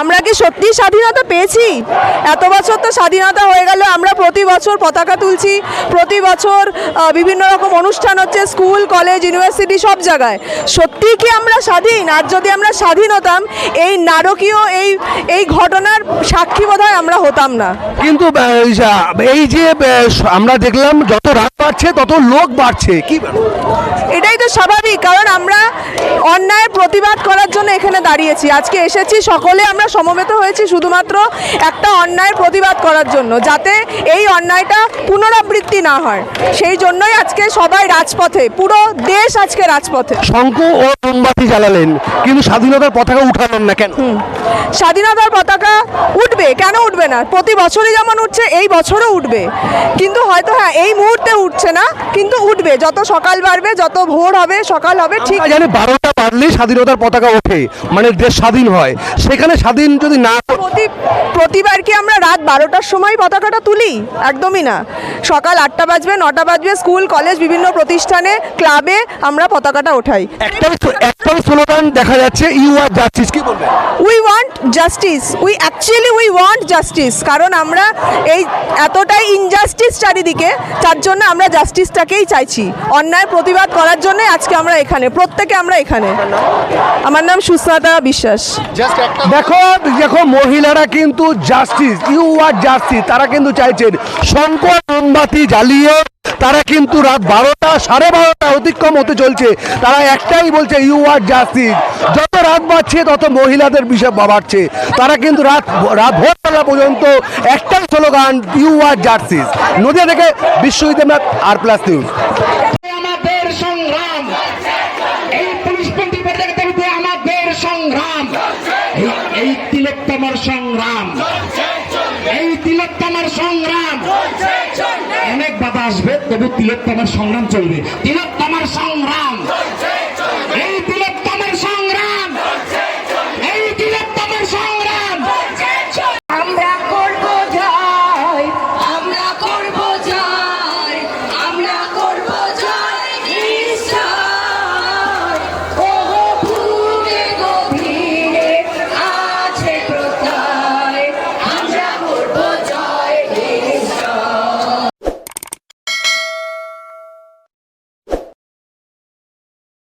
আমরা কি সত্যি স্বাধীনতা পেয়েছি? এত বছর তো স্বাধীনতা হয়ে গেল আমরা প্রতি বছর পতাকা তুলছি প্রতি বছর বিভিন্ন রকম অনুষ্ঠান হচ্ছে স্কুল কলেজ ইউনিভার্সিটি সব জায়গায়। সত্যি কি আমরা স্বাধীন? আর যদি আমরা স্বাধীন হতাম এই নারকীয় এই এই ঘটনার সাক্ষী বোধহয় আমরা হতাম না। কিন্তু এই যে আমরা দেখলাম যত রাত বাড়ছে তত লোক বাড়ছে কি এটাই তো স্বাভাবিক কারণ আমরা অন্যায়ের প্রতিবাদ করার জন্য এখানে দাঁড়িয়েছি। আজকে এসেছি সকলে আমরা সমবেত হয়েছি শুধুমাত্র একটা অন্যায়ের প্রতিবাদ করার জন্য যাতে এই অন্যায়টা পুনরাবৃত্তি না হয়। সেই জন্যই আজকে সবাই রাজপথে পুরো দেশ আজকে রাজপথে। শঙ্কু ও মোমবাতি জ্বালালেন কিন্তু স্বাধীনতার পতাকা উঠালেন না কেন? স্বাধীনতার পতাকা উঠবে কেন উঠবে না? প্রতি বছরই যেমন উঠছে এই বছরও উঠবে। কিন্তু হয়তো হ্যাঁ এই মুহূর্তে উঠছে না কিন্তু উঠবে। যত সকাল বাড়বে যত ভোর হবে সকাল হবে ঠিক জানি বারোটা বাড়লেই স্বাধীনতার পতাকা ওঠে মানে দেশ স্বাধীন হয়। সেখানে স্বাধীন যদি না প্রতি প্রতিবার কি আমরা রাত বারোটার সময় পতাকাটা তুলি? একদমই না। সকাল আটটা বাজবে নটা বাজবে স্কুল কলেজ বিভিন্ন প্রতিষ্ঠানে ক্লাবে আমরা পতাকাটা ওঠাই। একটাই একটাই স্লোগান দেখা যাচ্ছে ইউ আর জাস্টিস কি বলবেন? We want justice we actually we want justice কারণ আমরা এই এতটাই ইনজাস্টিস চারিদিকে তার জন্য আমরা জাস্টিসটাকেই চাইছি। অন্যায় প্রতিবাদ করার জন্য আজকে আমরা এখানে প্রত্যেকে আমরা এখানে। আমার নাম সুস্মিতা বিশ্বাস। দেখো দেখো মহিলারা কিন্তু জাস্টিস ইউ আর জাস্টিস তারা কিন্তু চাইছেন শঙ্কর মোমবাতি জ্বালিয়ে তারা কিন্তু রাত বারোটা, সাড়ে বারোটা অতিক্রম হতে চলছে। তারা একটাই বলছে ইউ আর জাস্টিস যত রাত বাড়ছে, তত মহিলাদের বিষয় বাড়ছে তারা কিন্তু রাত রাত ভোরবেলা পর্যন্ত একটাই slogan you are justice Nadia থেকে বিশ্বজিৎ আর প্লাস নিউজ সংগ্রাম। এই তিলোত্তমার সংগ্রাম। এই তিলোত্তমার সংগ্রাম। অনেক বাধা আসবে তবু তিলোত্তমার সংগ্রাম চলবে। তিলোত্তমার সংগ্রাম।